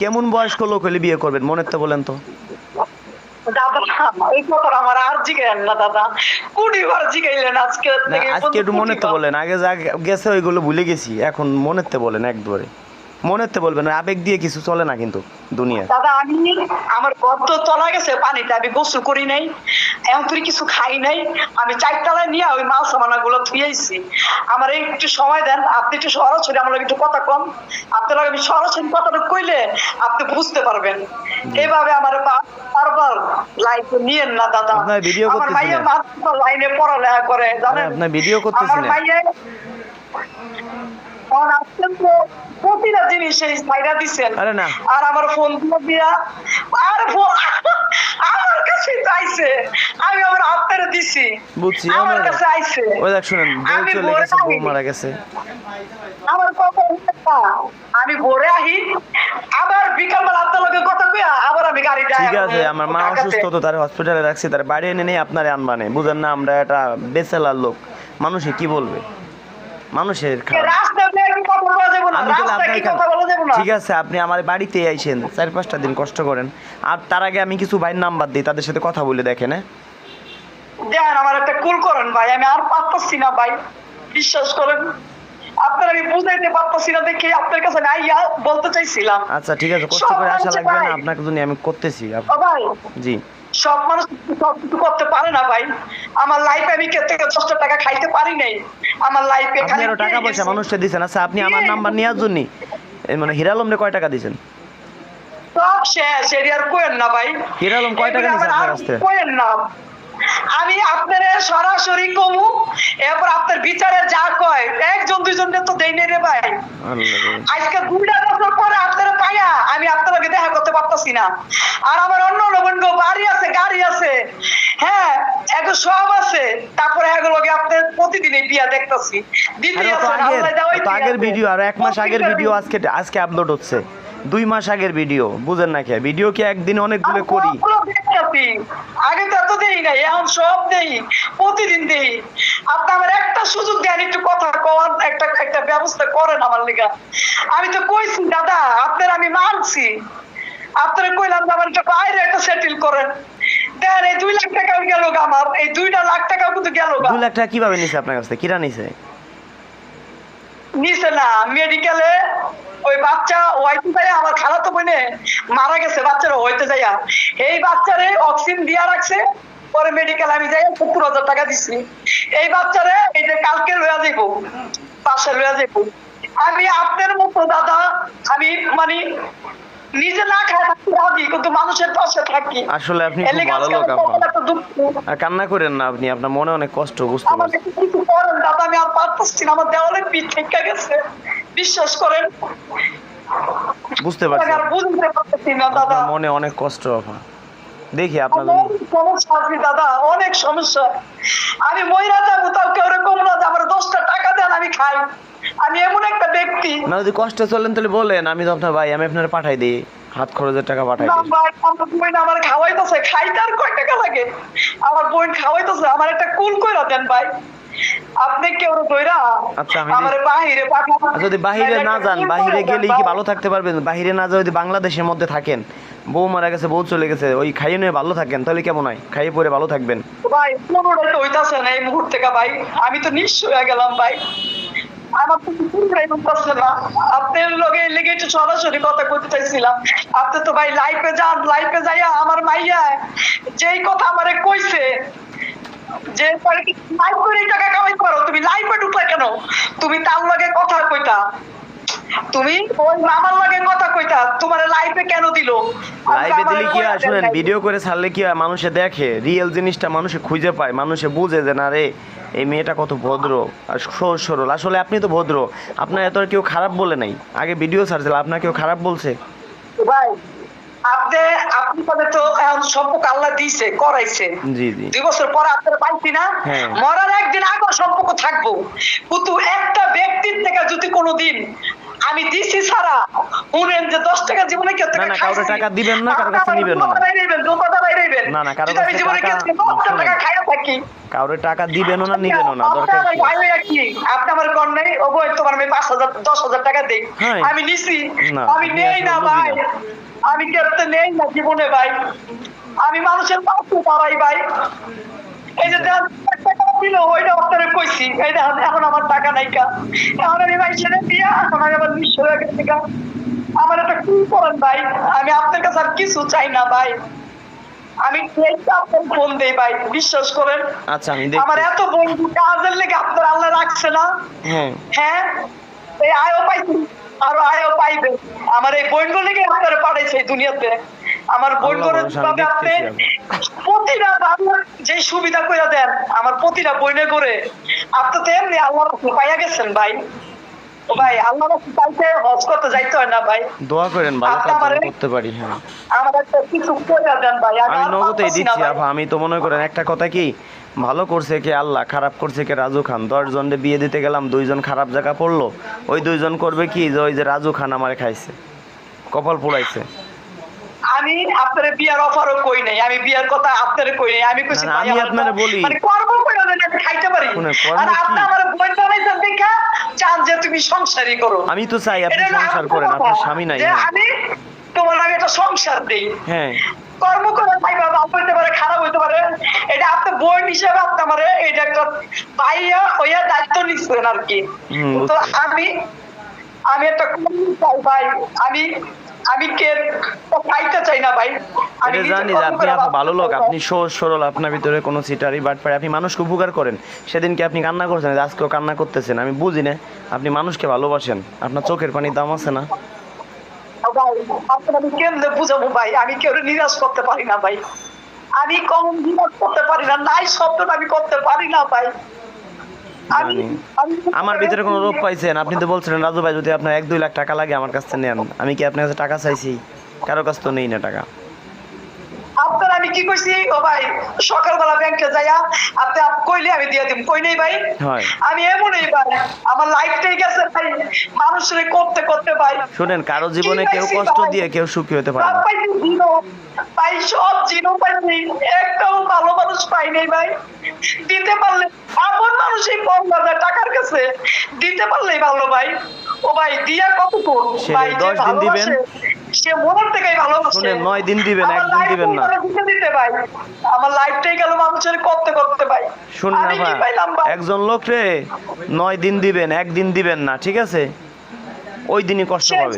কেমন বয়স্ক লোক হলে বিয়ে করবেন? মনে তো বলেন তো। আজকে একটু মনে তো বলেন। আগে যা গেছে ওইগুলো ভুলে গেছি। এখন মনে তো বলেন একবারে। মনে তো বলবেন আবেগ দিয়ে কিছু চলে না কিন্তু দুনিয়া দাদা আমি আমার গদ্দ তলা গেছে পানিতে আমি গোসল করি নাই এমন করে কিছু খাই নাই আমি চারতলায় নিয়ে ওই মাল সামানা গুলো ধুয়েছি আমার একটু সময় দেন আপনি একটু সরাসরি আমার একটু কথা কম আপনার আমি সরাসরি কথাটা কইলে আপনি বুঝতে পারবেন। এভাবে আমার বারবার লাইফে নিয়েন না দাদা। আপনার video আমার করতেছি মাইয়া মাত্র লাইনে পড়ালেখা করে জানেন? আপনার ভিডিও করতেছি আমার। মাইয়া আমার প্রতিটা জিনিস এই সাইডা দিছেন আর আমার ফোন দিয়া আর আমার কাছে চাইছে আমি আমার হাতের দিছি। বুঝছি আমার আমার- কাছে আইছে। ওই দেখ শুনেন বউ চলে গেছে বউ মারা গেছে। আমার কথা আমি ভোরে আহি আবার বিকাল আপনার লগে কথা কইয়া আবার আমি গাড়ি যাই ঠিক আছে আমার মা অসুস্থ তো তার হসপিটালে রাখছি তার বাড়ি এনে নেই আপনারে আনবানে বুঝেন না আমরা একটা বেচেলার লোক। মানুষে কি বলবে? মানুষের খারাপ। রাস্তা আমি তাহলে আপনার ঠিক আছে আপনি আমার বাড়িতে আইসেন চার পাঁচটা দিন কষ্ট করেন। আর তার আগে আমি কিছু ভাইয়ের নাম্বার দিই তাদের সাথে কথা বলে দেখেন হ্যাঁ? দেন আমার একটা কুল করেন ভাই আমি আর পারতাছি না ভাই বিশ্বাস করেন। আপনার আমি বুঝাইতে পারতাছি না দেখে আপনার কাছে আমি আইয়া বলতে চাইছিলাম। আচ্ছা ঠিক আছে কষ্ট করে আসা লাগবে না আপনাকে জন্য আমি করতেছি। ভাই। জি। সব মানুষ সব কিছু করতে পারে না ভাই। আমার লাইফে আমি কে থেকে দশটা টাকা খাইতে পারি নাই? আমার লাইফে খালি টাকা পয়সা মানুষকে দিছেন। আচ্ছা আপনি আমার নাম্বার নেওয়ার জন্য মানে হিরালম রে কয় টাকা দিয়েছেন সব শেষ এরিয়ার কোয়েন না ভাই। হিরালম কয় টাকা নিছে আপনার কাছে কাছ থেকে? কোয়েন না। আমি আপনারে সরাসরি কমু এরপর আপনার বিচারে যা কয় একজন দুইজনকে তো দেই নাই রে ভাই। আজকে দুইটা বছর পরে আপনারা পাইয়া আমি আপনাকে দেখা করতে পারতাছি না। আর আমার অন্য অন্য বাড়ি আছে গাড়ি আছে। হ্যাঁ এগুলো সব আছে। তারপরে এগুলো আপনার প্রতিদিনই বিয়া দেখতাছি। আগের। ভিডিও আর এক মাস আগের ভিডিও আজকে আজকে আপলোড হচ্ছে। দুই মাস আগের ভিডিও বুঝেন না কে? ভিডিও কি একদিন অনেকগুলো করি? আগে তো এত দেই নাই এখন সব দেই প্রতিদিন দেই। আপনি আমার একটা সুযোগ দেন একটু কথা কওয়ার একটা একটা ব্যবস্থা করেন আমার লিগা। আমি তো কইছি দাদা আপনার আমি মানছি আপনারা কইলাম যে আমার একটা বাইরে একটা সেটেল করেন। দেন এই দুই লাখ টাকা গেল আমার এই দুইটা লাখ কিন্তু গেল দুই লাখ টাকা কীভাবে নিছে আপনার কাছ কিরা নিছে? নিছে না মেডিকেলে ওই বাচ্চা ওয়াইফ যাইয়া আমার খালাতো বোনে মারা গেছে, বাচ্চারা হইতে যাইয়া। এই বাচ্চারে অক্সিজেন দিয়া রাখছে, পরে মেডিকেল আমি যাই সত্তর হাজার টাকা দিছি। এই বাচ্চারে এই যে কালকে লইয়া যাইব, পাশে লইয়া যাইব। আমি আপনার মতো দাদা, আমি মানে নিজে না থাকতে রাজি কিন্তু মানুষের পাশে থাকি। আসলে আপনি খুব ভালো লোক আমার আপা। কপালে এত দুঃখ। আর কান্না করেন না আপনি আপনার মনে অনেক কষ্ট বুঝতে পারছি। কিছু করেন দাদা আমি আর পারতেছি না আমার পিঠ থেকে গেছে। বিশ্বাস করেন। বুঝতে পারছি। আর বুঝতে পারতেছি না দাদা। মনে অনেক কষ্ট আপা দেখি আপনার সমস্যা আছে দাদা অনেক সমস্যা। আমি মহিলা যাব তাও কেউ এরকম না দশটা টাকা দেন আমি খাই। আমি এমন একটা ব্যক্তি। না যদি কষ্টে চলেন তাহলে বলেন আমি তো আপনার ভাই আমি আপনার পাঠাই দিই। হাত খরচের টাকা পাঠাই দিই। ভাই, আমার বোন আমার খাওয়াইতেছে খাইতে আর কয় টাকা লাগে? আমার বোন খাওয়াইতেছে আমার একটা কুল কইরা দেন ভাই। আপনি কেউ ধইরা আচ্ছা, আমি আমার বাহিরে যদি বাহিরে না যান বাহিরে গেলে কি ভালো থাকতে পারবেন? বাহিরে না যায় যদি বাংলাদেশের মধ্যে থাকেন বউ মারা গেছে, বউ চলে গেছে, ওই খাইয়ে নিয়ে ভালো থাকেন, তাহলে কেমন হয়? খাইয়ে পরে ভালো থাকবেন। ভাই তো হইতাছে না এই মুহূর্তে ভাই। আমি তো নিঃস্ব হয়ে গেলাম ভাই। লাইফে যান লাইফে যাইয়া আমার মাইয়া যেই কথা আমারে কইছে, যে করে টাকা কামাইতে পারো? তুমি লাইফে কেন? তুমি তার লগে কথা কইতা। তুমি? ওই মামার লগে কথা কইতা তোমার লাইফে কেন দিল? লাইভে দিলে কি হয় শুনেন ভিডিও করে ছাড়লে কি হয়? মানুষে দেখে রিয়েল জিনিসটা মানুষে খুঁজে পায়। মানুষে বুঝে যে না রে এই মেয়েটা কত ভদ্র আর সহজ সরল। আসলে আপনি তো ভদ্র। আপনার এত আর কেউ খারাপ বলে নাই। আগে ভিডিও ছাড়ছিল আপনার কেউ খারাপ বলছে? ভাই আপনি আপনি পরে তো এখন সম্পর্ক আল্লাহ দিছে করাইছে। জি জি। দুই বছর পরে আপনারা পাইছি না? হ্যাঁ। মরার একদিন আগে সম্পর্ক থাকব। কিন্তু একটা ব্যক্তির থেকে যদি কোনোদিন আমি দিছি ছাড়া। শুনেন যে দশ টাকা জীবনে কেউ না, না, কাউরে টাকা দিবেন না, কারোর কাছে নিবেন না। দু কথা বাইরেবেন না, না, কারও আমি কাছে জীবনে টাকা- কিছু দশ টাকা খাইয়া থাকি। কাউরে টাকা দিবেনও না নিবেনও না দরকার কি? হইয়া কি আপনি আমার কর নেই ও বই তোমার আমি পাঁচ হাজার দশ হাজার টাকা দেই। হ্যাঁ। আমি নিছি। আমি নেই না ভাই। আমি কেউ নেই না জীবনে ভাই। আমি মানুষের পাশে দাঁড়াই ভাই। এই যে দিল ওইটা আপনারে কইছি। এই এখন আমার টাকা নাই কা। এখন আমি ভাই দিয়া এখন আমি আবার নিঃস্ব হয়ে গেছি গা। আমার একটা কি করেন ভাই? আমি আপনার কাছে আর কিছু চাই না ভাই। আমি আপনার ফোন দেই ভাই বিশ্বাস করেন? আচ্ছা আমি আমার এত বন্ধু কাজের লেগে আপনার আল্লাহ রাখছে না। হ্যাঁ। হ্যাঁ? এই আয়ও পাইছি আরও আয়ও পাইবে। আমার এই বোন লেগে আপনারা পাঠাইছে দুনিয়াতে। আমার বোন আল্লাহ করে আপনি প্রতিটা বাবার যে সুবিধা করে দেন আমার প্রতিটা বইনে করে। আপনি তো এমনি আল্লাহ পাইয়া গেছেন ভাই। ও ভাই আল্লাহ পাইতে হজ করতে যাইতে হয় না ভাই। দোয়া করেন ভালো কাজ করতে পারি হ্যাঁ। আমার একটা কিছু করে দেন ভাই আমি দিচ্ছি আপা আমি তো মনে করেন একটা কথা কি? ভালো করছে কে আল্লাহ খারাপ করছে কে রাজু খান। দশ জনে বিয়ে দিতে গেলাম দুইজন খারাপ জায়গা পড়ল। ওই দুইজন করবে কি? যে ওই যে রাজু খান আমার খাইছে কপাল পোড়াইছে। আমি আপনার বিয়ার অফারও কই নাই আমি বিয়ার কথা আপনার কই নাই আমি কইছি না, না, আমি আপনারে বলি। মানে কর্ম কইরা যদি আমি খাইতে পারি আর আপনি? আমার বই বানাইছেন দেখা চান যে তুমি সংসারই করো আমি তো চাই আপনি সংসার করেন আপনার স্বামী নাই। আমি তোমার আমি একটা সংসার দেই হ্যাঁ কর্ম করে ভাই বাবা হইতে পারে খারাপ হইতে পারে এটা আপনি বোন হিসেবে আপনি আমার এটা একটা পাইয়া হইয়া দায়িত্ব নিচ্ছেন আর কি তো আমি আমি একটা ভাই আমি আমি কে? খাইতে চাই না ভাই। আমি জানি যে আপনি করে আপা ভালো লোক আপনি সহজ সরল আপনার ভিতরে কোনো সিটারি বাট পারে আপনি মানুষকে উপকার করেন। সেদিনকে আপনি কান্না করছেন? আজকেও কান্না করতেছেন? আমি বুঝি না। আপনি মানুষকে ভালোবাসেন। আপনার চোখের পানির দাম আছে না? ভাই আপনার আমি কেমনে বুঝাবো ভাই? আমি কেউ নিরাশ করতে পারি না ভাই? আমি কম নিরাশ করতে পারি না। নাই শব্দটা আমি করতে পারি না ভাই। আমার ভিতরে কোনো রোগ পাইছেন? আপনি তো বলছিলেন রাজু ভাই যদি আপনার এক দুই লাখ টাকা লাগে আমার কাছে থেকে নেন। আমি কি আপনার কাছে টাকা চাইছি? কারও কাছ তো নেই না টাকা। আমি কি কইছি? ও ভাই সকালবেলা ব্যাংকে যাইয়া আপনি আপ- কইলে আমি দিয়ে দিম। কই নেই ভাই। আমি এমনই ভাই আমার লাইফটাই গেছে ভাই। মানুষের করতে করতে ভাই। শোনেন কারও জীবনে কেউ কষ্ট দিয়ে কেউ সুখী হতে পারে না। ভাই সব জিরো পাইছি। একটাও ভালো মানুষ পাই নাই ভাই। দিতে পারলে এমন মানুষই কম বাজার টাকার কাছে। দিতে পারলেই ভালো ভাই। ও ভাই দিয়া কত ভাই দশ দিন দিবেন। সে মনের থেকেই ভালোবাসে। শুনেন, নয় দিন দিবেন, একদিন দিবেন না। দিতে ভাই। আমার লাইফটাই গেল মানুষের করতে করতে ভাই। শুনুন ভাই একজন লোক রে নয় দিন দিবেন একদিন দিবেন না ঠিক আছে? ওই দিনই কষ্ট পাবে।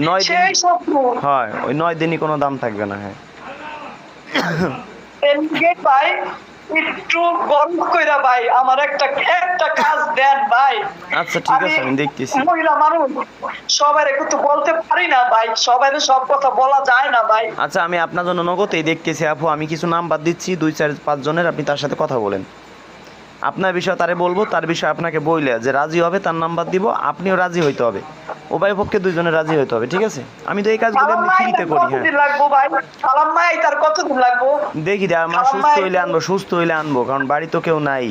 নয় দিন হয় ওই নয় দিনই কোনো দাম থাকবে না হ্যাঁ। ভাই একটু গরম কইরা ভাই আমার একটা একটা কাজ দেন ভাই। আচ্ছা ঠিক আছে আমি দেখতেছি। মহিলা মানুষ সবার একটু বলতে পারি না ভাই সবাই সব কথা বলা যায় না ভাই। আচ্ছা আমি আপনার জন্য নগদেই দেখতেছি আপু। আমি কিছু নাম্বার দিচ্ছি দুই চার পাঁচ জনের আপনি তার সাথে কথা বলেন। আপনার বিষয়ে তারে বলব তার বিষয়ে আপনাকে বইলে যে রাজি হবে তার নাম্বার দিব আপনিও রাজি হইতে হবে। উভয় পক্ষে দুইজনে রাজি হইতে হবে ঠিক আছে? আমি তো এই কাজগুলো এমনি ফ্রিতে করি হ্যাঁ। দেখি দে আমার সুস্থ হইলে আনব সুস্থ হইলে আনব কারণ বাড়ি তো কেউ নাই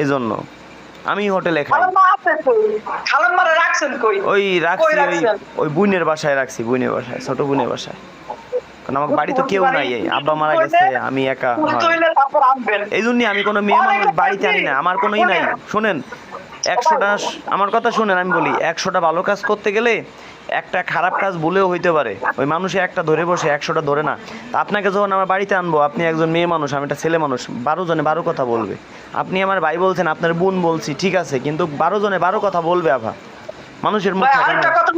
এই জন্য আমি হোটেলে খাই। ওই রাখছি ওই ওই বুনের বাসায় রাখছি বুনের বাসায় ছোট বুনের বাসায়। কারণ আমার বাড়ি তো কেউ নাই এই আব্বা মারা গেছে আমি একা হয়। এই জন্যই আমি কোনো মেয়ে মানুষ বাড়িতে আনি না আমার কোনোই নাই। শোনেন একশোটা আমার কথা শুনেন, আমি বলি, একশোটা ভালো কাজ করতে গেলে একটা খারাপ কাজ বলেও হইতে পারে। ওই মানুষে একটা ধরে বসে, একশোটা ধরে না। তা আপনাকে যখন আমার বাড়িতে আনব, আপনি একজন মেয়ে মানুষ, আমি একটা ছেলে মানুষ, বারো জনে বারো কথা বলবে। আপনি আমার ভাই বলছেন, আপনার বোন বলছি, ঠিক আছে, কিন্তু বারো জনে বারো কথা বলবে আভা। মানুষের মুখ আরেকটা কথা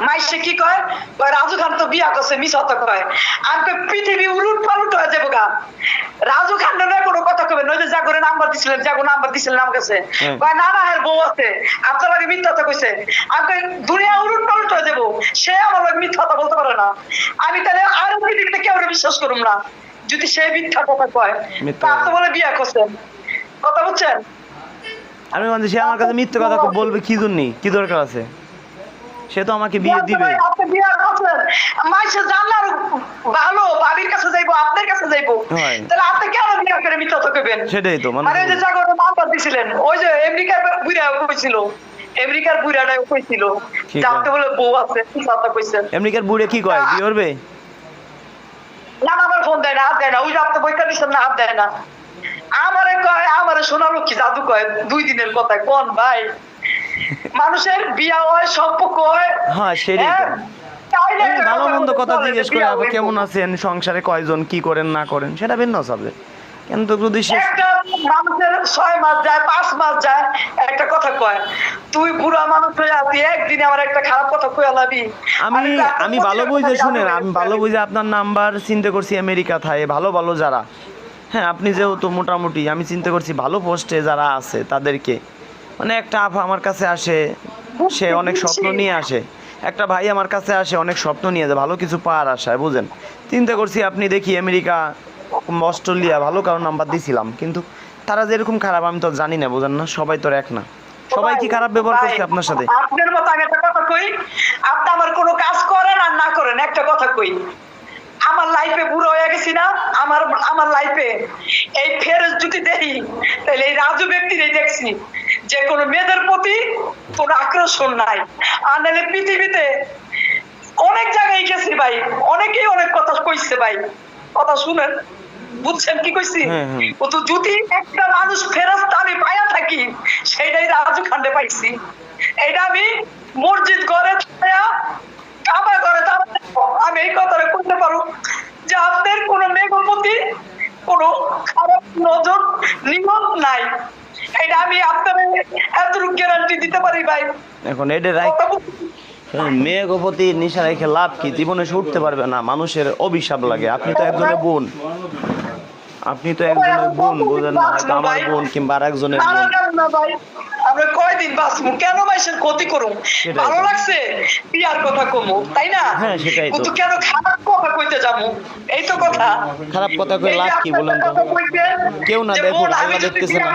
মাইসে কি কয়? কয় রাজু খান তো বিয়া করছে মিস হতে কয়। আমি পৃথিবী উলুট পালুট হয়ে যাব গা। রাজু খান না কোনো কথা কবে নইলে যা করে নাম্বার দিছিলেন যা নাম্বার দিছিলেন আমার কাছে। হুম। কয় না না এর বউ আছে। আপনার লাগে মিথ্যা কথা কইছে। আমি দুনিয়া উলুট পালুট হয়ে যাব। সে আমার মিথ্যা কথা বলতে পারে না। আমি তাহলে আর পৃথিবীতে কেউ বিশ্বাস করুম না। যদি সে মিথ্যা কথা কয় তা তো বলে বিয়া করছেন কথা বুঝছেন? আমি মানে সে আমার কাছে মিথ্যে কথা বলবে কি জন্যই কি দরকার আছে? সে তো আমাকে বিয়ে দিবে। আপনি বিয়ে করছেন। মাইসে জানলে আরও ভালো বাবির কাছে যাইবো আপনার কাছে যাইবো। তাহলে আপনি কেন বিয়ে করে মিথ্যা তো সেটাই তো মানে ওই যে জাগরণ নাম্বার দিছিলেন ওই যে আমেরিকার বুড়া কইছিল আমেরিকার বুড়াটা কইছিল জানতে বলে বউ আছে কথা কইছেন? বুড়ে কি কয়? বিয়ে করবে? না না, আমার ফোন দেয় না হাত দেয় না ওই যে আপনি বইটা দিচ্ছেন না হাত দেয় না। আমারে কয় আমারে সোনা লক্ষ্মী জাদু কয়? দুই দিনের কথা কোন ভাই? মানুষের বিয়া হয় সম্পর্ক হয়। হ্যাঁ, সেটাই। হ্যাঁ, ভালো মন্দ কথা জিজ্ঞেস করে আপনি কেমন আছেন সংসারে কয়জন কি করেন না করেন সেটা ভিন্ন সাবজেক্ট কিন্তু যদি সে মানুষের ছয় মাস যায় পাঁচ মাস যায় একটা কথা কয় তুই বুড়া মানুষ হয়ে আছি একদিনে আমার একটা খারাপ কথা কয়ে লাবি। আমি আমি ভালো বুঝে শুনেন আমি ভালো বুঝে আপনার নাম্বার চিন্তা করছি আমেরিকা থায় ভালো ভালো যারা। হ্যাঁ আপনি যেহেতু মোটামুটি আমি চিন্তা করছি ভালো পোস্টে যারা আছে তাদেরকে। মানে একটা আফা আমার কাছে আসে সে অনেক স্বপ্ন নিয়ে আসে। একটা ভাই আমার কাছে আসে অনেক স্বপ্ন নিয়ে যায় ভালো কিছু পাওয়ার আশায় বুঝেন? চিন্তা করছি আপনি দেখি আমেরিকা অস্ট্রেলিয়া ভালো কারও নাম্বার দিছিলাম কিন্তু তারা যেরকম খারাপ আমি তো জানি না বুঝেন না? সবাই তো এক না। সবাই কি খারাপ ব্যবহার করছে আপনার সাথে? আপনার মতো আমি একটা কথা কই আপনি আমার কোনো কাজ করেন আর না করেন একটা কথা কই। আমার লাইফে বুড়ো হয়ে গেছি না আমার আমার লাইফে এই ফেরত যদি দেখি তাহলে এই রাজু ব্যক্তিরই দেখছি যে কোনো মেয়েদের প্রতি কোনো আকর্ষণ নাই। আর নাহলে পৃথিবীতে অনেক জায়গায় গেছি ভাই অনেকেই অনেক কথা কইছে ভাই। কথা শুনেন? বুঝছেন কি কইছি? হ্যাঁ, হ্যাঁ। ও তো যদি একটা মানুষ ফেরস্তা আমি পাইয়া থাকি সেটাই রাজু খান্ডে পাইছি। এটা আমি মসজিদ ঘরে ছায়া কাবা ঘরে আমি এই কথাটা করতে পারো? যে আপনার কোনো মেঘের প্রতি কোনো খারাপ নজর নিমত নাই। এটা আমি আপনাদের এতটুকু গ্যারান্টি দিতে পারি ভাই। এখন এটা রাই মেয়ে গোপতি নিশা রেখে লাভ কি? জীবনে উঠতে পারবে না। মানুষের অভিশাপ লাগে। আপনি তো একজনের বোন। আপনি তো একজনের বোন বোঝেন না হয়তো আমার বোন কিংবা আর একজনের বোন। আমরা কয়দিন বাঁচবো কেন মাইসের ক্ষতি করুম ভালো। লাগছে বিয়ার কথা কমু তাই না হ্যাঁ, সেটাই তো। কেন খারাপ কথা কইতে যাব এই তো কথা খারাপ কথা কই লাভ কি বলেন তো কেউ না দেখো আল্লাহ দেখতেছে না।